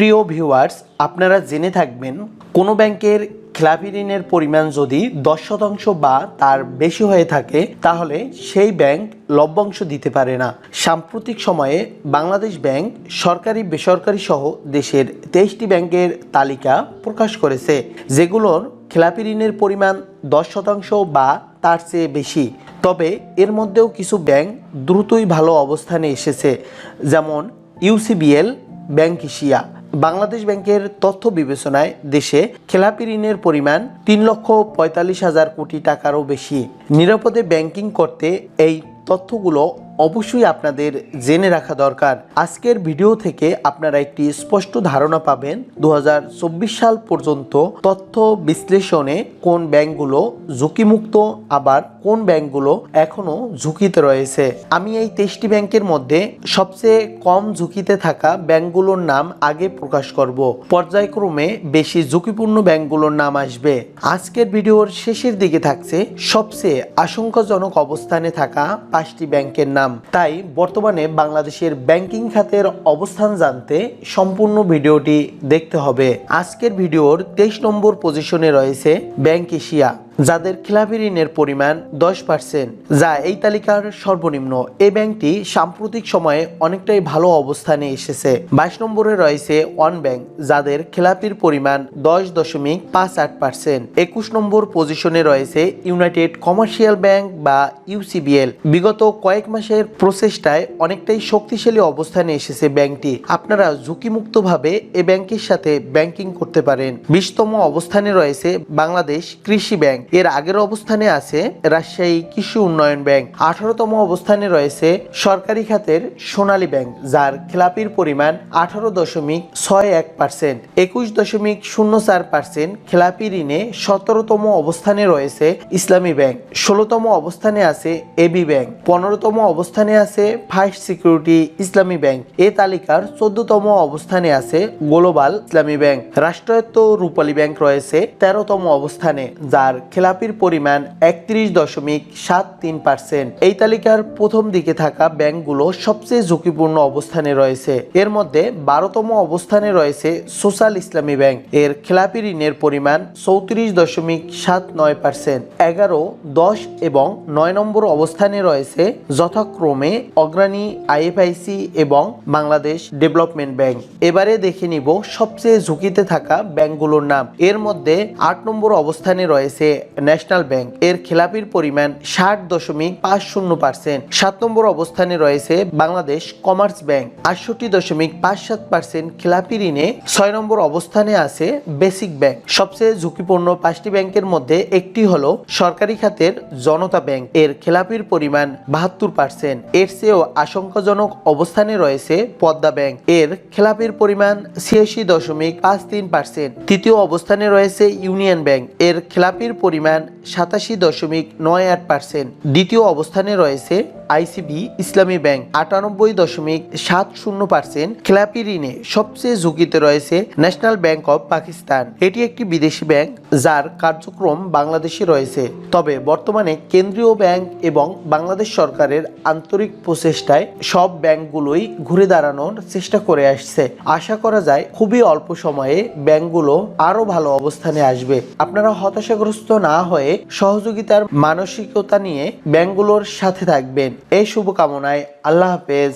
প্রিয় ভিউয়ার্স আপনারা জেনে থাকবেন, কোনো ব্যাংকের খেলাপি ঋণের পরিমাণ যদি দশ শতাংশ বা তার বেশি হয়ে থাকে, তাহলে সেই ব্যাংক লভ্যাংশ দিতে পারে না। সাম্প্রতিক সময়ে বাংলাদেশ ব্যাংক সরকারি, বেসরকারি সহ দেশের তেইশটি ব্যাংকের তালিকা প্রকাশ করেছে, যেগুলোর খেলাপি ঋণের পরিমাণ দশ শতাংশ বা তার চেয়ে বেশি। তবে এর মধ্যেও কিছু ব্যাংক দ্রুতই ভালো অবস্থানে এসেছে, যেমন ইউসিবিএল ব্যাংক এশিয়া। বাংলাদেশ ব্যাংকের তথ্য বিবেচনায় দেশে খেলাপি ঋণের পরিমাণ তিন লক্ষ পঁয়তাল্লিশ হাজার কোটি টাকারও বেশি। নিরাপদে ব্যাংকিং করতে এই তথ্যগুলো অবশ্যই আপনাদের জেনে রাখা দরকার। আজকের ভিডিও থেকে আপনারা একটি স্পষ্ট ধারণা পাবেন দু হাজার চব্বিশ সাল পর্যন্ত তথ্য বিশ্লেষণে কোন ব্যাংকগুলো ঝুঁকিমুক্ত, আবার কোন ব্যাংকগুলো এখনও ঝুঁকিতে রয়েছে। আমি এই তেইশটি ব্যাংকের মধ্যে সবচেয়ে কম ঝুঁকিতে থাকা ব্যাংকগুলোর নাম আগে প্রকাশ করব। পর্যায়ক্রমে বেশি ঝুঁকিপূর্ণ ব্যাংকগুলোর নাম আসবে। আজকের ভিডিওর শেষের দিকে থাকছে সবচেয়ে আশঙ্কাজনক অবস্থানে থাকা পাঁচটি ব্যাংকের নাম। তাই বর্তমানে বাংলাদেশের ব্যাংকিং খাতের অবস্থান জানতে সম্পূর্ণ ভিডিওটি দেখতে হবে। আজকের ভিডিওর তেইশ নম্বর পজিশনে রয়েছে ব্যাংক এশিয়া। যাদের খেলাপি ঋণের পরিমাণ দশ পার্সেন্ট যা এই তালিকার সর্বনিম্ন। এই ব্যাংকটি সাম্প্রতিক সময়ে অনেকটাই ভালো অবস্থানে এসেছে। বাইশ নম্বরে রয়েছে ওয়ান ব্যাংক, যাদের খেলাপির পরিমাণ দশ দশমিক পাঁচ আট পার্সেন্ট একুশ নম্বর পজিশনে রয়েছে ইউনাইটেড কমার্শিয়াল ব্যাংক বা ইউসিবিএল বিগত কয়েক মাসের প্রচেষ্টায় অনেকটাই শক্তিশালী অবস্থানে এসেছে ব্যাংকটি। আপনারা ঝুঁকিমুক্তভাবে এ ব্যাংকের সাথে ব্যাংকিং করতে পারেন। বিশতম অবস্থানে রয়েছে বাংলাদেশ কৃষি ব্যাংক। এর আগের অবস্থানে আছে রাজশাহী কৃষি উন্নয়ন ব্যাংক। আঠারোতম অবস্থানে রয়েছে সরকারি খাতের সোনালী ব্যাংক, যার খেলাপির পরিমাণ আঠারো দশমিক ছয় এক পার্সেন্ট। একুশ দশমিক শূন্য চার পার্সেন্ট খেলাপি ঋণে সতেরোতম অবস্থানে রয়েছে ইসলামী ব্যাংক। ষোলোতম অবস্থানে আছে এবি ব্যাংক। পনেরোতম অবস্থানে আছে ফার্স্ট সিকিউরিটি ইসলামী ব্যাংক। এ তালিকার চোদ্দতম অবস্থানে আছে গ্লোবাল ইসলামী ব্যাংক। রাষ্ট্রায়ত্ত রূপালী ব্যাংক রয়েছে তেরোতম অবস্থানে, যার খেলাপির পরিমাণ একত্রিশ দশমিক সাত তিন পার্সেন্ট। এই তালিকার প্রথম দিকে থাকা ব্যাংকগুলো সবচেয়ে ঝুঁকিপূর্ণ অবস্থানে রয়েছে। এর মধ্যে বারোতম অবস্থানে রয়েছে সোশ্যাল ইসলামী ব্যাংক। এর খেলাপি ঋণের পরিমাণ চৌত্রিশ দশমিক সাত নয় পার্সেন্ট। এগারো, দশ এবং নয় নম্বর অবস্থানে রয়েছে যথাক্রমে অগ্রণী আইএফআইসি এবং বাংলাদেশ ডেভেলপমেন্ট ব্যাংক। এবারে দেখে নিব সবচেয়ে ঝুঁকিতে থাকা ব্যাংকগুলোর নাম। এর মধ্যে আট নম্বর অবস্থানে রয়েছে ন্যাশনাল ব্যাংক এর খেলাপির পরিমাণ ষাট দশমিক পাঁচ শূন্য পার্সেন্ট। সাত নম্বর অবস্থানে রয়েছে বাংলাদেশ কমার্স ব্যাংক। আটষট্টি দশমিক পাঁচ সাত পার্সেন্ট খেলাপি ঋণে ছয় নম্বর অবস্থানে আছে বেসিক ব্যাংক। সবচেয়ে ঝুঁকিপূর্ণ পাঁচটি ব্যাংকের মধ্যে একটি হলো সরকারি খাতের জনতা ব্যাংক। এর খেলাপির পরিমাণ বাহাত্তর পার্সেন্ট। এর চেয়েও আশঙ্কাজনক অবস্থানে রয়েছে পদ্মা ব্যাংক। এর খেলাপির পরিমাণ ছিয়াশি দশমিক পাঁচ তিন পার্সেন্ট। তৃতীয় অবস্থানে রয়েছে ইউনিয়ন ব্যাংক। এর খেলাপির পরিমাণ সাতাশি দশমিক নয় আট পার্সেন্ট দ্বিতীয় অবস্থানে রয়েছে আইসিবি, ইসলামী ব্যাংক আটানব্বই দশমিক সাত শূন্য পার্সেন্ট খেলাপি ঋণে সবচেয়ে ঝুঁকিতে রয়েছে ন্যাশনাল ব্যাংক অব পাকিস্তান। এটি একটি বিদেশি ব্যাংক যার কার্যক্রম বাংলাদেশে রয়েছে। তবে বর্তমানে কেন্দ্রীয় ব্যাংক এবং বাংলাদেশ সরকারের আন্তরিক প্রচেষ্টায় সব ব্যাংকগুলোই ঘুরে দাঁড়ানোর চেষ্টা করে আসছে। আশা করা যায় খুবই অল্প সময়ে ব্যাংকগুলো আরও ভালো অবস্থানে আসবে। আপনারা হতাশাগ্রস্ত না হয়ে সহযোগিতার মানসিকতা নিয়ে ব্যাংকগুলোর সাথে থাকবেন। এই শুভকামনায় আল্লাহ হাফেজ।